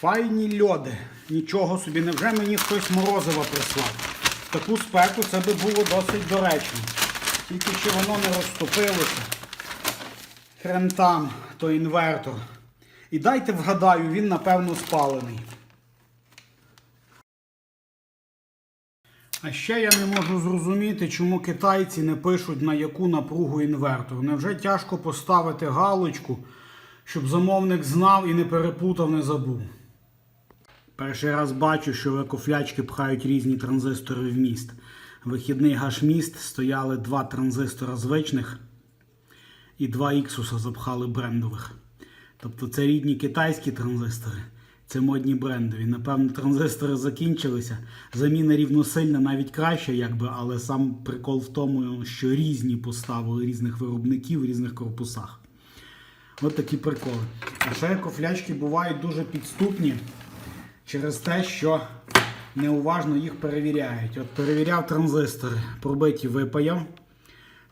Файні льоди. Нічого собі, невже мені хтось морозива прислав? В таку спеку це би було досить доречно. Тільки чи воно не розтопилося. Хрен там, то інвертор. І дайте вгадаю, він напевно спалений. А ще я не можу зрозуміти, чому китайці не пишуть на яку напругу інвертор. Невже тяжко поставити галочку, щоб замовник знав і не переплутав, не забув. Перший раз бачу, що в екофлячки пхають різні транзистори в міст. Вихідний гашміст стояли два транзистора звичних і два іксуса запхали брендових. Тобто це рідні китайські транзистори, це модні брендові. Напевно, транзистори закінчилися. Заміна рівносильна навіть краще, якби, але сам прикол в тому, що різні поставили різних виробників в різних корпусах. От такі приколи. А ще екофлячки бувають дуже підступні через те, що неуважно їх перевіряють. От перевіряв транзистори, пробиті випаяв.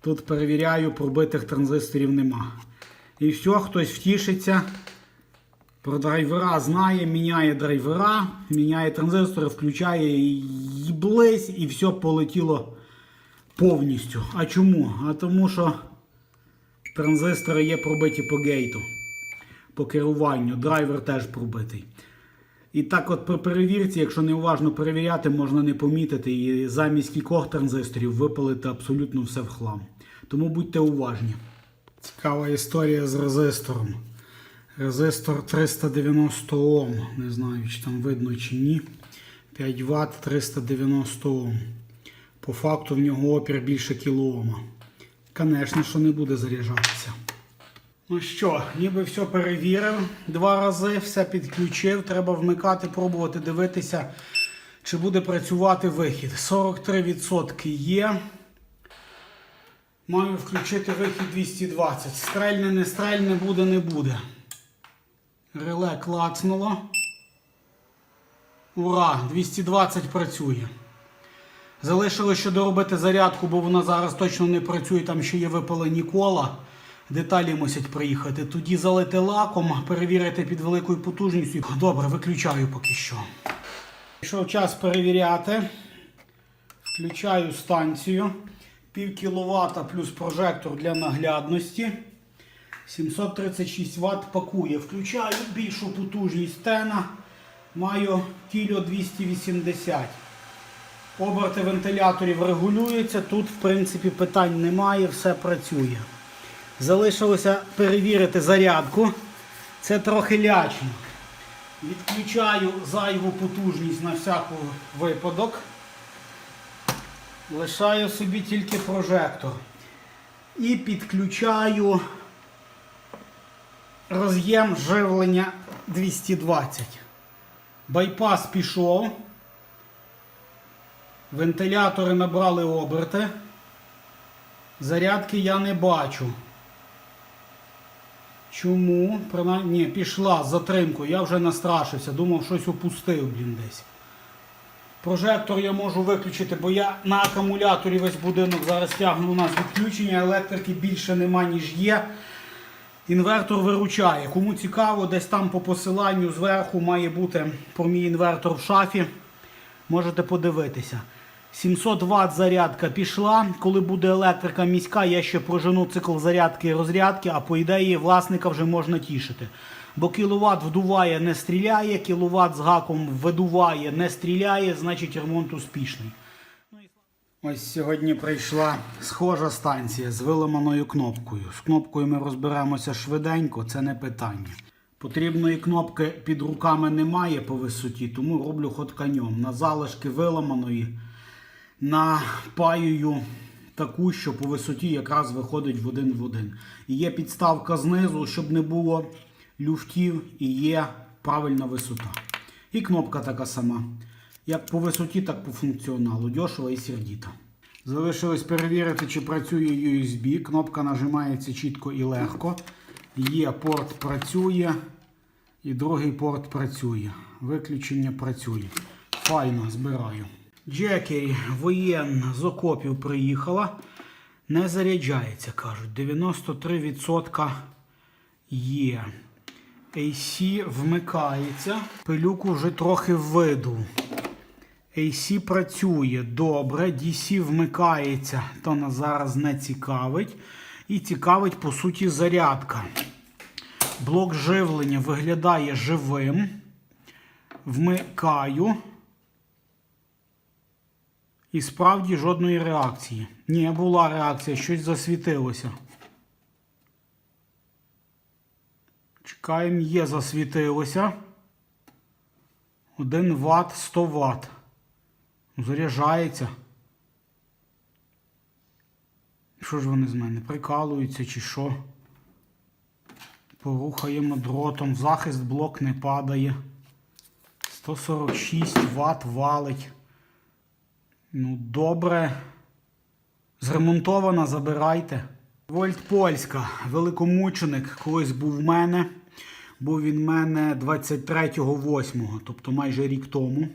Тут перевіряю, пробитих транзисторів нема. І все, хтось втішиться. Про драйвера знає, міняє драйвера, міняє транзистори, включає їблись і все полетіло повністю. А чому? А тому що транзистори є пробиті по гейту, по керуванню, драйвер теж пробитий. І так от при перевірці, якщо неуважно перевіряти, можна не помітити і замість кількох транзисторів випалити абсолютно все в хлам. Тому будьте уважні. Цікава історія з резистором. Резистор 390 Ом. Не знаю, чи там видно чи ні. 5 Вт 390 Ом. По факту в нього опір більше кілоома. Звісно, що не буде заряджатися. Ну що, ніби все перевірив два рази, все підключив. Треба вмикати, пробувати дивитися, чи буде працювати вихід. 43% є. Маю включити вихід 220. Стрельне, не стрельне, буде, не буде. Реле клацнуло. Ура! 220 працює. Залишилося ще доробити зарядку, бо вона зараз точно не працює, там ще є випалені кола. Деталі мусять приїхати. Тоді залити лаком, перевірити під великою потужністю. Добре, виключаю поки що. Пішов час перевіряти. Включаю станцію. Пів кіловата плюс прожектор для наглядності. 736 Вт пакує. Включаю більшу потужність тена. Маю кіло 280. Оберти вентиляторів регулюються. Тут, в принципі, питань немає, все працює. Залишилося перевірити зарядку. Це трохи лячно. Відключаю зайву потужність на всяку випадок. Лишаю собі тільки прожектор. І підключаю роз'єм живлення 220. Байпас пішов. Вентилятори набрали оберти. Зарядки я не бачу. Чому? Принаймні, Ні, пішла з затримкою. Я вже настрашився. Думав, щось опустив, блін, десь. Прожектор я можу виключити, бо я на акумуляторі весь будинок зараз тягну у нас відключення, електрики більше нема, ніж є. Інвертор виручає. Кому цікаво, десь там по посиланню зверху має бути про мій інвертор в шафі. Можете подивитися. 700 Вт зарядка пішла. Коли буде електрика міська, я ще прожену цикл зарядки і розрядки, а по ідеї власника вже можна тішити. Бо кіловат вдуває, не стріляє, кіловат з гаком видуває, не стріляє, значить ремонт успішний. Ось сьогодні прийшла схожа станція з виламаною кнопкою. З кнопкою ми розберемося швиденько, це не питання. Потрібної кнопки під руками немає по висоті, тому роблю хотканьом. На залишки виламаної напаюю таку, що по висоті якраз виходить в один в один. І є підставка знизу, щоб не було люфтів, і є правильна висота. І кнопка така сама. Як по висоті, так по функціоналу. Дешево і сердіто. Залишилось перевірити, чи працює USB. Кнопка нажимається чітко і легко. Є порт працює. І другий порт працює. Виключення працює. Файно збираю. Джекері воєнна з окопів приїхала. Не заряджається, кажуть. 93% є. AC вмикається. Пилюку вже трохи виду. AC працює добре, DC вмикається, то нас зараз не цікавить. І цікавить, по суті, зарядка. Блок живлення виглядає живим. Вмикаю. І справді жодної реакції. Ні, була реакція, щось засвітилося. Чекаємо, є, засвітилося. 1 Вт 100 Вт. Заряджається. Що ж вони з мене? Прикалуються чи що? Порухаємо дротом. Захист блок не падає. 146 Вт валить. Ну, добре. Зремонтована, забирайте. Вольт Польська, великомученик, колись був в мене. Був він в мене 23.08, тобто майже рік тому.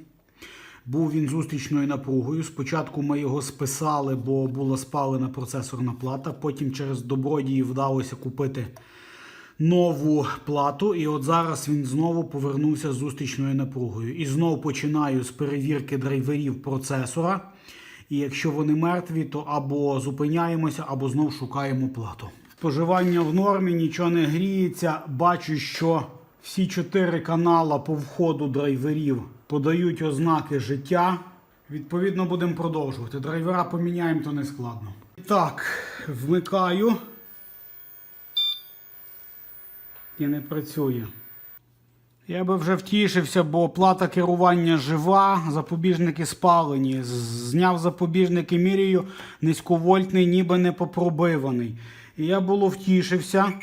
Був він зустрічною напругою. Спочатку ми його списали, бо була спалена процесорна плата. Потім через добродії вдалося купити нову плату. І от зараз він знову повернувся з зустрічною напругою. І знову починаю з перевірки драйверів процесора. І якщо вони мертві, то або зупиняємося, або знову шукаємо плату. Споживання в нормі, нічого не гріється. Бачу, що всі чотири канала по входу драйверів подають ознаки життя. Відповідно, будемо продовжувати. Драйвера поміняємо, то не складно. Так, вмикаю. І не працює. Я би вже втішився, бо плата керування жива, запобіжники спалені. Зняв запобіжники мірію, низьковольтний, ніби не попробиваний. І я було втішився.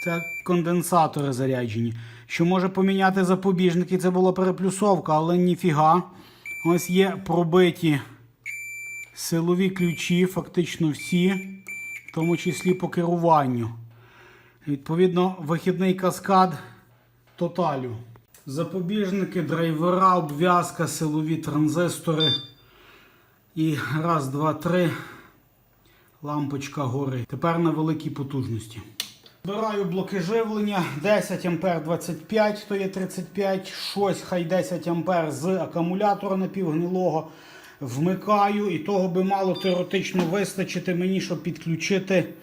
Це конденсатори заряджені. Що може поміняти запобіжники, це була переплюсовка, але ніфіга. Ось є пробиті силові ключі, фактично всі, в тому числі по керуванню. Відповідно, вихідний каскад тоталю. Запобіжники, драйвера, обв'язка, силові транзистори. І раз, два, три. Лампочка гори. Тепер на великій потужності. Збираю блоки живлення 10 А 25, то є 35, щось хай 10 А з акумулятора напівгнилого. Вмикаю, і того би мало теоретично вистачити мені, щоб підключити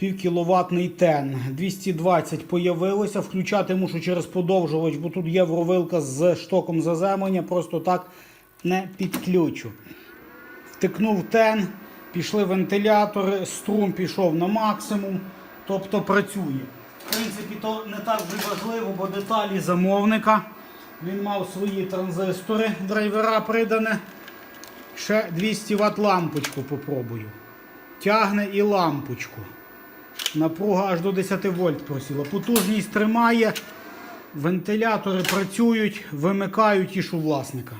півкіловатний тен. 220 появилося. Включати мушу через подовжувач, бо тут євровилка з штоком заземлення, просто так не підключу. Втикнув тен, пішли вентилятори, струм пішов на максимум, тобто працює. В принципі, то не так вже важливо, бо деталі замовника. Він мав свої транзистори, драйвера придане. Ще 200 Вт лампочку попробую. Тягне і лампочку. Напруга аж до 10 вольт просіла. Потужність тримає, вентилятори працюють, вимикають ішу власника.